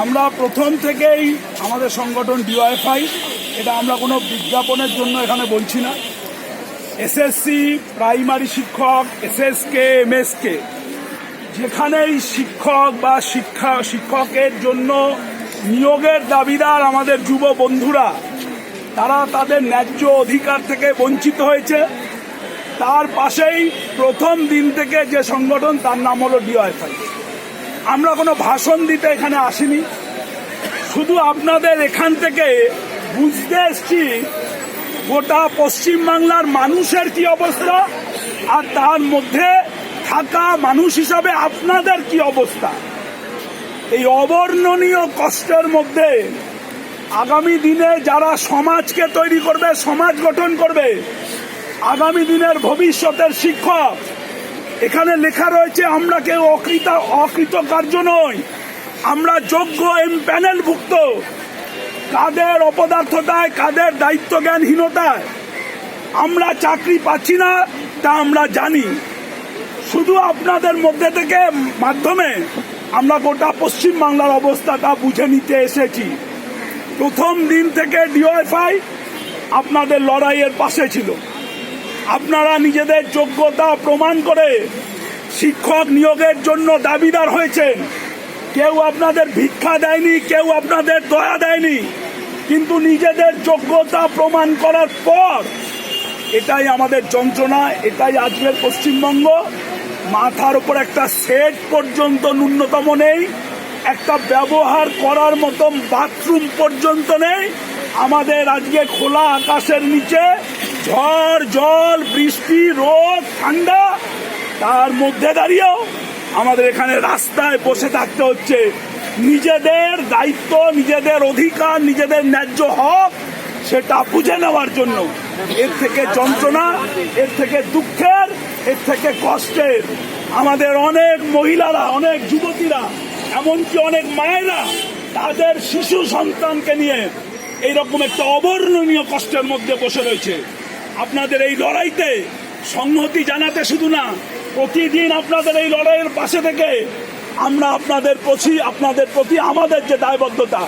আমরা প্রথম থেকেই আমাদের সংগঠন ডিওয়াইফাই, এটা আমরা কোনো বিজ্ঞাপনের জন্য এখানে বলছি না। এসএসসি, প্রাইমারি শিক্ষক, এসএসকে, এমএসকে, যেখানেই শিক্ষক বা শিক্ষা, শিক্ষকের জন্য নিয়োগের দাবিদার আমাদের যুব বন্ধুরা, তারা তাদের ন্যায্য অধিকার থেকে বঞ্চিত হয়েছে। তার পাশেই প্রথম দিন থেকে যে সংগঠন, তার নাম হলো ডিওয়াইফাই। আমরা কোনো ভাষণ দিতে এখানে আসিনি। শুধু আপনাদের এখান থেকে বুঝতে এসছি, গোটা পশ্চিমবাংলার মানুষের কি অবস্থা, আর তার মধ্যে থাকা মানুষ হিসাবে আপনাদের কি অবস্থা। এই অবর্ণনীয় কষ্টের মধ্যে আগামী দিনে যারা সমাজকে তৈরি করবে, সমাজ গঠন করবে, আগামী দিনের ভবিষ্যতের শিক্ষক এখানে লেখা রয়েছে, আমরা কেউ অকৃত, অকৃতকার্য নই। আমরা যোগ্য এম প্যানেলভুক্ত। কাদের অপদার্থতায়, কাদের দায়িত্ব জ্ঞানহীনতায় আমরা চাকরি পাচ্ছি না, তা আমরা জানি। শুধু আপনাদের মধ্যে থেকে মাধ্যমে আমরা গোটা পশ্চিম বাংলার অবস্থাটা বুঝে নিতে এসেছি। প্রথম দিন থেকে ডিওএফআই আপনাদের লড়াইয়ের পাশে ছিল। আপনারা নিজেদের যোগ্যতা প্রমাণ করে শিক্ষক নিয়োগের জন্য দাবিদার হয়েছেন। কেউ আপনাদের ভিক্ষা দেয়নি, কেউ আপনাদের দয়া দেয়নি। কিন্তু নিজেদের যোগ্যতা প্রমাণ করার পর এটাই আমাদের যন্ত্রণা, এটাই আজকের পশ্চিমবঙ্গ। মাথার উপর একটা সেট পর্যন্ত ন্যূনতম নেই, একটা ব্যবহার করার মতো বাথরুম পর্যন্ত নেই। আমাদের আজকে খোলা আকাশের নিচে ঝড়, জল, বৃষ্টি, রোদ, ঠান্ডা, তার মধ্যে দাঁড়িয়েও আমাদের এখানে রাস্তায় বসে থাকতে হচ্ছে। নিজেদের দায়িত্ব, নিজেদের অধিকার, নিজেদের ন্যায্য হক, সেটা বুঝে নেওয়ার জন্য। এর থেকে যন্ত্রণা, এর থেকে দুঃখের, এর থেকে কষ্টের। আমাদের অনেক মহিলারা, অনেক যুবতীরা, এমনকি অনেক মায়েরা, তাদের শিশু সন্তানকে নিয়ে এইরকম একটা অবর্ণনীয় কষ্টের মধ্যে বসে রয়েছে। আপনাদের এই লড়াইতে সংহতি জানাতে শুধু না, প্রতিদিন আপনাদের এই লড়াইয়ের পাশে থেকে আমরা আপনাদের প্রতি আপনাদের প্রতি আমাদের যে দায়বদ্ধতা,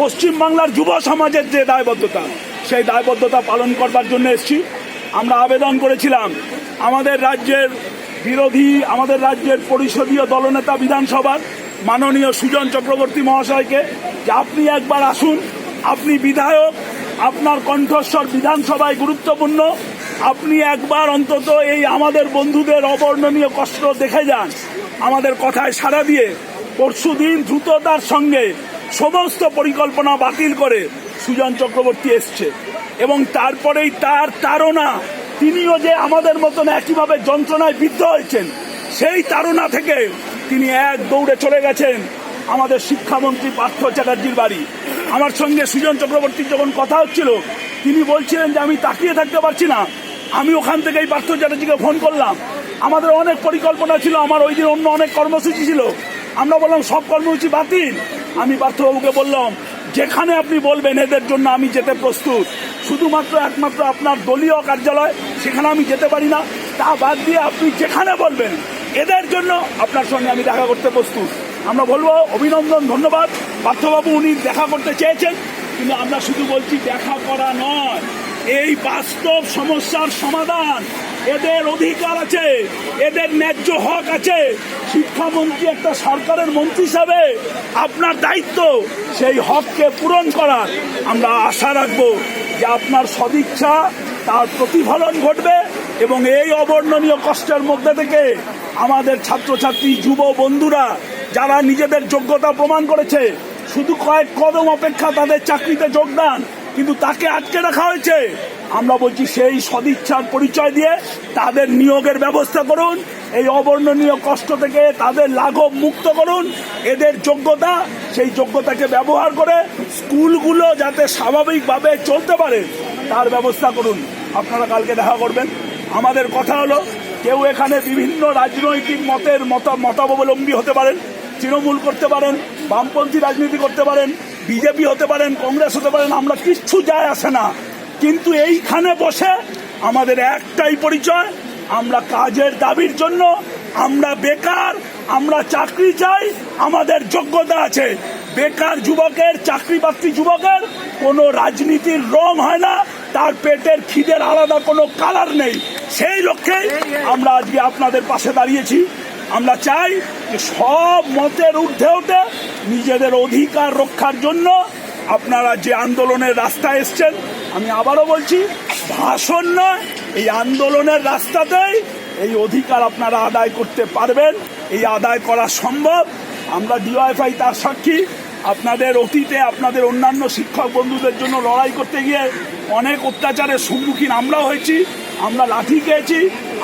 পশ্চিমবাংলার যুব সমাজের যে দায়বদ্ধতা, সেই দায়বদ্ধতা পালন করবার জন্য এসেছি। আমরা আবেদন করেছিলাম, আমাদের রাজ্যের বিরোধী, আমাদের রাজ্যের পরিষদীয় দলনেতা বিধানসভার মাননীয় সুজন চক্রবর্তী মহাশয়কে যে আপনি একবার আসুন, আপনি বিধায়ক আপনার কণ্ঠস্বর বিধানসভায় গুরুত্বপূর্ণ। আপনি একবার অন্তত এই আমাদের বন্ধুদের অবর্ণনীয় কষ্ট দেখে যান। আমাদের কথায় সাড়া দিয়ে পরশু দিন দ্রুততার সঙ্গে সমস্ত পরিকল্পনা বাতিল করে সুজন চক্রবর্তী এসছে। এবং তারপরেই তার তারা তিনিও যে আমাদের মতন একইভাবে যন্ত্রণায় বিদ্ধ হয়েছেন, সেই তারা থেকে তিনি এক দৌড়ে চলে গেছেন। আমাদের শিক্ষামন্ত্রী পার্থ চ্যাটার্জির বাড়ি। আমার সঙ্গে সুজন চক্রবর্তীর যখন কথা হচ্ছিল, তিনি বলছিলেন যে আমি তাকিয়ে থাকতে পারছি না। আমি ওখান থেকেই পার্থ চ্যাটার্জিকে ফোন করলাম। আমাদের অনেক পরিকল্পনা ছিল, আমার ওই দিন অন্য অনেক কর্মসূচি ছিল। আমরা বললাম, সব কর্মসূচি বাতিল। আমি পার্থবাবুকে বললাম, যেখানে আপনি বলবেন এদের জন্য আমি যেতে প্রস্তুত। শুধুমাত্র একমাত্র আপনার দলীয় কার্যালয়, সেখানে আমি যেতে পারি না। তা বাদ দিয়ে আপনি যেখানে বলবেন, এদের জন্য আপনার সঙ্গে আমি দেখা করতে প্রস্তুত। আমরা বলব অভিনন্দন, ধন্যবাদ। পার্থবাবু উনি দেখা করতে চেয়েছেন, কিন্তু আমরা শুধু বলছি দেখা করা নয়। এই বাস্তব সমস্যার সমাধান এদের অধিকার আছে, এদের ন্যায্য হক আছে। শিক্ষামন্ত্রী একটা সরকারের মন্ত্রী হিসাবে আপনার দায়িত্ব, সেই হককে পূরণ করার। আমরা আশা রাখব যে আপনার সদিচ্ছা, তার প্রতিফলন ঘটবে এবং এই অবর্ণনীয় কষ্টের মধ্যে থেকে আমাদের ছাত্রছাত্রী, যুব বন্ধুরা যারা নিজেদের যোগ্যতা প্রমাণ করেছে, শুধু কয়েক কদম অপেক্ষা তাদের চাকরিতে যোগদান, কিন্তু তাকে আটকে রাখা হয়েছে। আমরা বলছি সেই সদিচ্ছার পরিচয় দিয়ে তাদের নিয়োগের ব্যবস্থা করুন, এই অবর্ণনীয় কষ্ট থেকে তাদের লাঘব মুক্ত করুন, এদের যোগ্যতা, সেই যোগ্যতাকে ব্যবহার করে স্কুলগুলো যাতে স্বাভাবিকভাবে চলতে পারে, তার ব্যবস্থা করুন। আপনারা কালকে দেখা করবেন। আমাদের কথা হলো, কেউ এখানে বিভিন্ন রাজনৈতিক মতের মত মতাবলম্বী হতে পারেন। তৃণমূল করতে পারেন, বামপন্থী রাজনীতি করতে পারেন, বিজেপি হতে পারেন, কংগ্রেস হতে পারেন, আমরা কিচ্ছু যায় আসে না। কিন্তু এইখানে বসে আমাদের একটাই পরিচয়, আমরা কাজের দাবির জন্য, আমরা বেকার, আমরা চাকরি চাই, আমাদের যোগ্যতা আছে। বেকার যুবকের চাকরি বাকরি যুবকের কোনো রাজনীতির রং হয় না, তার পেটের খিদের আলাদা কোনো কালার নেই। সেই লক্ষ্যে আমরা আজকে আপনাদের পাশে দাঁড়িয়েছি। আমরা চাই যে সব মতের ঊর্ধ্বে উঠে নিজেদের অধিকার রক্ষার জন্য আপনারা যে আন্দোলনের রাস্তায় এসছেন, আমি আবারও বলছি, ভাষণ নয়, এই আন্দোলনের রাস্তাতেই এই অধিকার আপনারা আদায় করতে পারবেন, এই আদায় করা সম্ভব। আমরা ডিওয়াইফাই তার সাক্ষী, আপনাদের অতীতে আপনাদের অন্যান্য শিক্ষক বন্ধুদের জন্য লড়াই করতে গিয়ে অনেক অত্যাচারের সম্মুখীন আমরা হয়েছি, আমরা লাঠি খেয়েছি,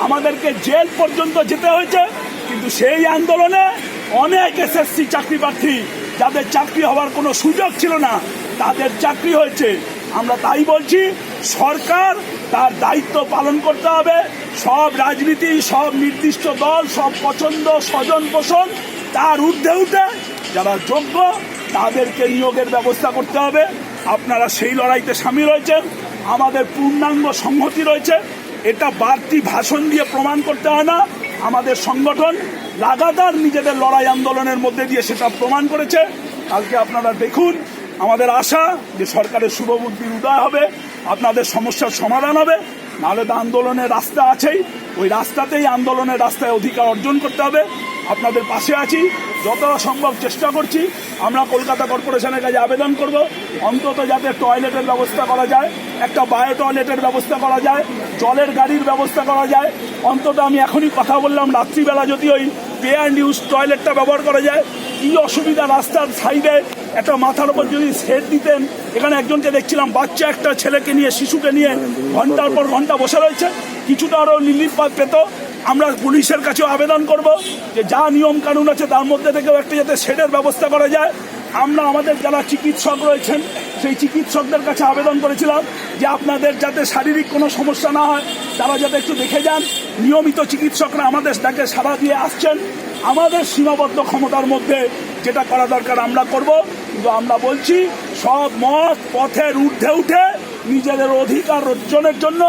আমাদেরকে জেল পর্যন্ত যেতে হয়েছে কিন্তু সেই আন্দোলনে অনেক এসএসসি চাকরি প্রার্থী, যাদের চাকরি হওয়ার কোনো সুযোগ ছিল না, তাদের চাকরি হয়েছে। আমরা তাই বলছি, সরকার তার দায়িত্ব পালন করতে হবে। সব রাজনীতি, সব নির্দিষ্ট দল, সব পছন্দ, স্বজন পোষণ, তার ঊর্ধ্বে উঠে যারা যোগ্য, তাদেরকে নিয়োগের ব্যবস্থা করতে হবে। আপনারা সেই লড়াইতে সামিল হয়েছেন। আমাদের পূর্ণাঙ্গ সংহতি রয়েছে। এটা বাড়তি ভাষণ দিয়ে প্রমাণ করতে হয় না। আমাদের সংগঠন লাগাতার নিজেদের লড়াই আন্দোলনের মধ্যে দিয়ে সেটা প্রমাণ করেছে। কালকে আপনারা দেখুন, আমাদের আশা যে সরকারের শুভবুদ্ধির উদয় হবে, আপনাদের সমস্যার সমাধান হবে, নাহলে তো আন্দোলনের রাস্তা আছেই। ওই রাস্তাতেই আন্দোলনের রাস্তায় অধিকার অর্জন করতে হবে। আপনাদের পাশে আছি। যতটা সম্ভব চেষ্টা করছি, আমরা কলকাতা কর্পোরেশনের কাছে আবেদন করব। অন্তত যাতে টয়লেটের ব্যবস্থা করা যায়, একটা বায়ো টয়লেটের ব্যবস্থা করা যায়, জলের গাড়ির ব্যবস্থা করা যায়। অন্তত আমি এখনই কথা বললাম, রাত্রিবেলা যদি ওই পে অ্যান্ড ইউজ টয়লেটটা ব্যবহার করা যায়, কি অসুবিধা রাস্তার সাইডে, একটা মাথার উপর যদি সেট দিতেন, এখানে একজনকে দেখছিলাম, বাচ্চা একটা ছেলেকে নিয়ে, শিশুকে নিয়ে ঘণ্টার পর ঘণ্টা বসে রয়েছে, কিছুটা আরও রিলিফ পেত। আমরা পুলিশের কাছেও আবেদন করব যে যা নিয়ম কানুন আছে তার মধ্যে থেকেও একটা যাতে শেডের ব্যবস্থা করা যায়। আমরা আমাদের যারা চিকিৎসক রয়েছেন, সেই চিকিৎসকদের কাছে আবেদন করেছিলাম যে আপনাদের যাতে শারীরিক কোনো সমস্যা না হয়, তারা যাতে একটু দেখে যান। নিয়মিত চিকিৎসকরা আমাদের ডাকে সাড়া দিয়ে আসছেন। আমাদের সীমাবদ্ধ ক্ষমতার মধ্যে যেটা করা দরকার আমরা করব। কিন্তু আমরা বলছি, সব মত পথের ঊর্ধ্বে উঠে নিজেদের অধিকার অর্জনের জন্য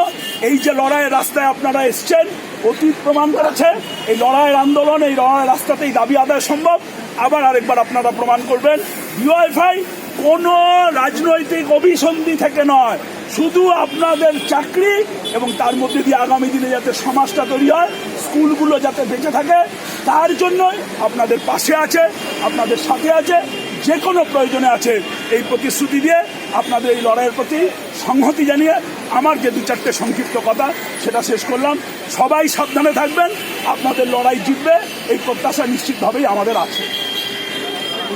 এই যে লড়াইয়ের রাস্তায় আপনারা এসছেন অতীত প্রমাণ করেছে, এই লড়াইয়ের আন্দোলন, এই লড়াইয়ের রাস্তাতেই দাবি আদায় সম্ভব। আবার আরেকবার আপনারা প্রমাণ করবেন ইউআইফাই কোনো রাজনৈতিক অভিসন্ধি থেকে নয়। শুধু আপনাদের চাকরি এবং তার মধ্যে দিয়ে আগামী দিনে যাতে সমাজটা তৈরি হয়, স্কুলগুলো যাতে বেঁচে থাকে, তার জন্যই আপনাদের পাশে আছে, আপনাদের সাথে আছে, যে কোনো প্রয়োজনে আছে। এই প্রতিশ্রুতি দিয়ে আপনাদের এই লড়াইয়ের প্রতি সংহতি জানিয়ে আমার যে দু চারটে সংক্ষিপ্ত কথা, সেটা শেষ করলাম। সবাই সাবধানে থাকবেন, আপনাদের লড়াই জিতবে, এই প্রত্যাশা নিশ্চিতভাবেই আমাদের আছে।